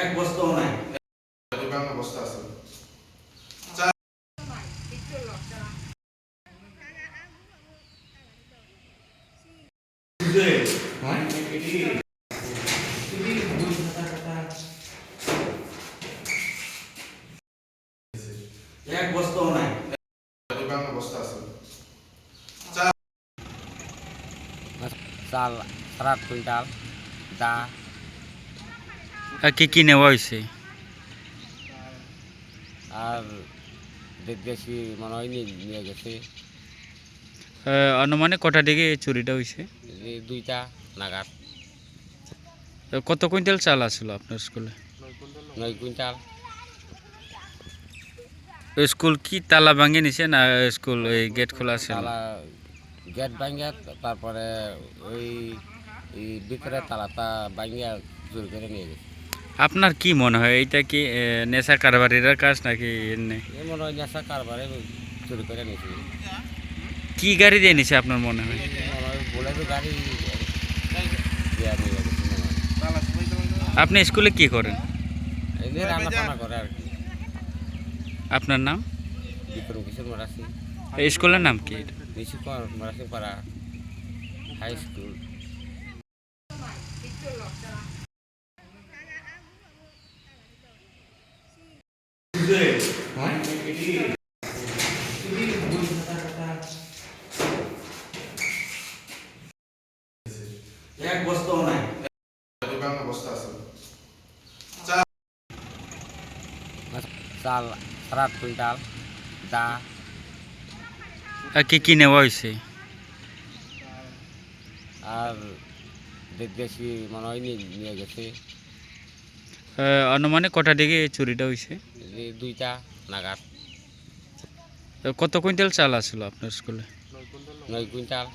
এক বস্তাও নাই। দোকান অবস্থা আছে এক বস্তাও নাই দোকান অবস্থা আছে চাল সাত কুইন্টাল দা আর কি কি নেওয়া হয়েছে? আর দেশি মনে হয় নিয়ে গেছে। অনুমানে কটা দিকে চুরিটা হয়েছে? এই দুইটা নাগাদ। কত কুইন্টাল চাল আসলো আপনার স্কুলে? নয় কুইন্টাল। স্কুল কি তালা ভাঙে নিছে না স্কুল ওই গেট খোলা আছে তালা গেট ভাঙিয়া তারপরে ওই এই ভিতরে তালাটা ভাঙিয়া জোর করে নিয়ে গেছে। আপনার কি মনে হয় এটা কি আহ, নেশা কারবারিরা কাজ নাকি এমনি এই মনে হয় নেশা কারবারে চুরি করে নিয়েছে। কি গাড়ি দিয়ে নিছে আপনার মনে হয়? মনে হয় বলে তো গাড়ি দিয়া নিয়ে গেছে মনে হয়। আপনি স্কুলে কি করেন? এই যে রান্না টান্না করে আর কি। আপনার নাম? বিক্রম কিশোর মারাসি এই স্কুলের নাম কি নিশিকর মারাসি পাড়া হাই স্কুল এক বস্তাও নাই। দোকান অবস্থা আছে চাল সাত কুইন্টাল দা আর কি কি নেওয়া হয়েছে? আর দেশি মনে হয় নিয়ে গেছে। আহ, অনুমানে কটা দিকে চুরিটা হয়েছে? দুইটা নাগাদ। কত কুইন্টাল চাল আসলো আপনার স্কুলে? নয় কুইন্টাল।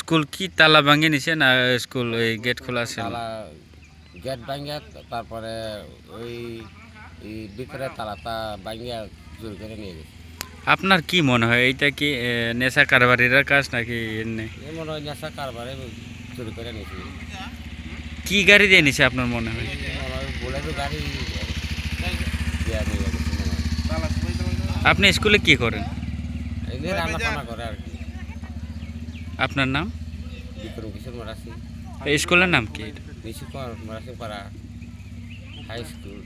স্কুল কি তালা ভাঙে নিছে না স্কুল ওই গেট খোলা আছে? গেট ভাঙিয়া তারপরে ওই ভিতরে তালাটা ভাঙিয়া জোর করে নিয়ে গেছে। আপনার কি মনে হয়? এটা কি নেশা কারবারিরা কাজ নাকি মনে হয় নেশা কারবারে চুরি করে নিয়েছে। কি গাড়ি দিয়ে নিছে আপনার মনে হয়? গাড়ি আপনি স্কুলে কি করেন? এই রান্না টান্না করে আর কি। আপনার নাম? স্কুলের নাম কি হাই স্কুল।